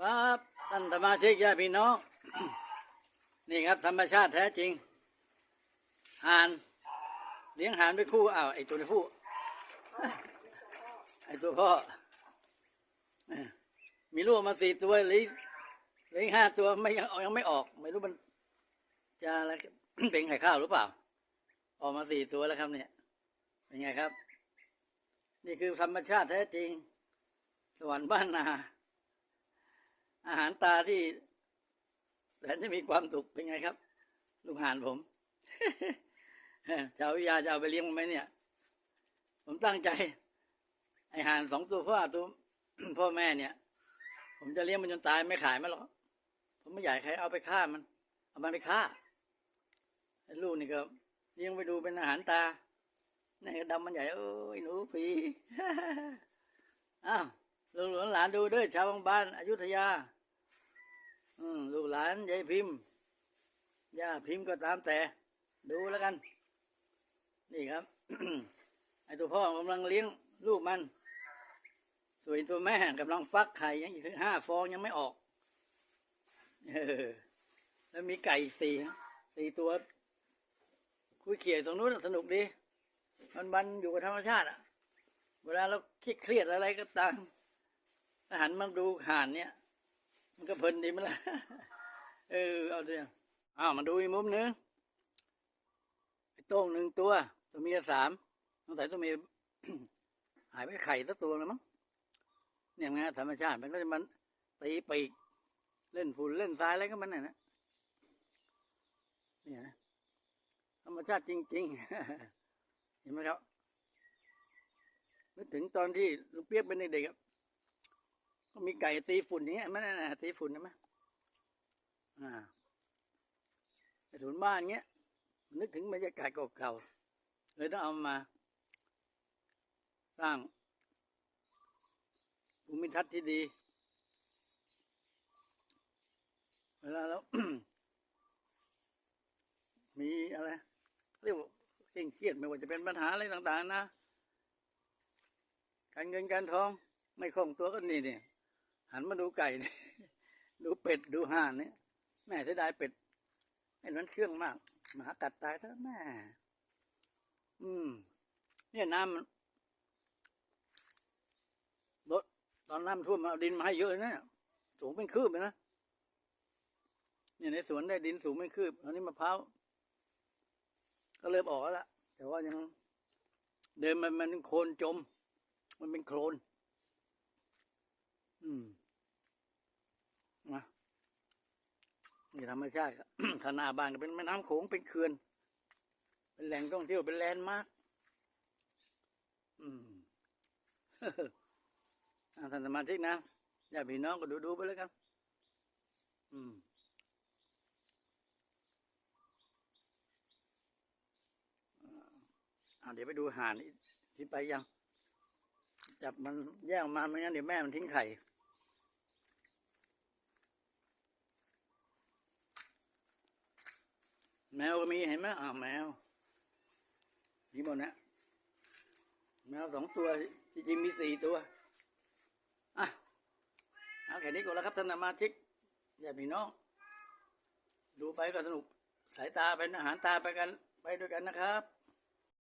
ครับท่านสมาชิกญาติพี่น้อง นี่ครับธรรมชาติแท้จริงห่านเลี้ยงห่านไปคู่อ้าวไอตัวนี้ผู้ไอตัวพ่อมีลูกมาสี่ตัวเหลยเหลยห้าตัวไม่ยังยังไม่ออก ไม่รู้มัน จะอะไรเป็นไข่ข้าวหรือเปล่า ออกมาสี่ตัวแล้วครับเนี่ย เป็นไงครับ นี่คือธรรมชาติแท้จริง สวรรค์บ้านนา อาหารตาที่แสนจะมีความสุขเป็นไงครับ ลูกหานผมชาววิทยาจะเอาไปเลี้ยงไหมเนี่ย ผมตั้งใจ ไอห่านสองตัวพ่อตัวพ่อแม่เนี่ย ผมจะเลี้ยงมันจนตายไม่ขายมันหรอกผมไม่อยากให้ใครเอาไปฆ่ามัน เอามันไปฆ่าไอลูกนี่ก็เลี้ยงไปดูเป็นอาหารตานี่ก็ดำมันใหญ่เอ้ยหนูผีอ้าวหลูกหลานดูด้วยชาวบ้านอยุธยา ลูกหลานยายพิมพ์ย่าพิมพ์ก็ตามแต่ ดูแล้วกัน นี่ครับ ไอตัวพ่อกำลังเลี้ยงลูกมัน ส่วนตัวแม่กำลังฟักไข่ยังอีกถึงห้าฟองยังไม่ออกเออแล้วมีไก่สี่สี่ตัว คุยเขี่ยตรงนู้นสนุกดี มันบันอยู่กับธรรมชาติอะ เวลาเราเครียดอะไรก็ตามถ้าหันมาดูห่านเนี่ย มันก็เพลินดีมั้ยล่ะเออเอาเถอะอ้าวมาดูอีกมุมหนึงไอ้โต้งหนึ่งตัว ตัวเมียสามสงสัยตัวเมียหายไปไข่สักตัวแล้วมั้งเนี่ยไงธรรมชาติมันก็จะมันตีปีกเล่นฝุ่นเล่นทรายอะไรก็มันน่ะนะเนี่ยนะธรรมชาติจริง ๆ เห็นไหมครับนึกถึงตอนที่ลุงเปียกเป็นเด็กๆ มีไก่ตีฝุ่นอย่างเงี้ยมันน่ะตีฝุ่นใช่ไหมอ่าถุนบ้านเงี้ย นึกถึงบรรยากาศเก่าๆเลยต้องเอามา สร้างภูมิทัศน์ที่ดี เวลาเรามีอะไรเรียกว่าเคร่งเครียดไม่ว่าจะเป็นปัญหาอะไรต่าง ๆ นะ การเงินการทอง ไม่คล่องตัวก็นี่เนี่ย หันมาดูไก่เนี่ยดูเป็ดดูห่านเนี่ยแม่เสียดายเป็ดไอ้นั้นเชื่องมากหมากัดตายทั้งแม่ อืม เนี่ยน้ำมันรถตอนน้ำท่วมเอาดินมาให้เยอะนะสูงเป็นคืบเลยนะเนี่ยในสวนได้ดินสูงเป็นคืบตอนนี้มะพร้าวก็เริ่มออกแล้วล่ะ แต่ว่ายัง เดินมันมันโคลนจม มันเป็นโคลนอืม นะนี่ธรรมชาติครับขนาบ้านก็เป็นแม่น้ำโขงเป็นเขื่อน เป็นแหล่งท่องเที่ยวเป็นแลนด์มาร์คอืมอ่าท่านสมาชิกนะญาติพี่น้องก็ดูดูไปแล้วกัน อืมอ่าเดี๋ยวไปดูห่านที่ไปยัง จับมันแยกออกมาไม่งั้นเดี๋ยวแม่มันทิ้งไข่ แมวก็มีเห็นไหมอ่าวแมวนี่บนนะแมวสองตัวจริงๆมีสี่ตัวอะเอาแค่นี้ก็แล้วครับท่านสมาชิกอย่าพี่น้อง ดูไปก็สนุกสายตาเป็นอาหารตาไปกันไปด้วยกันนะครับ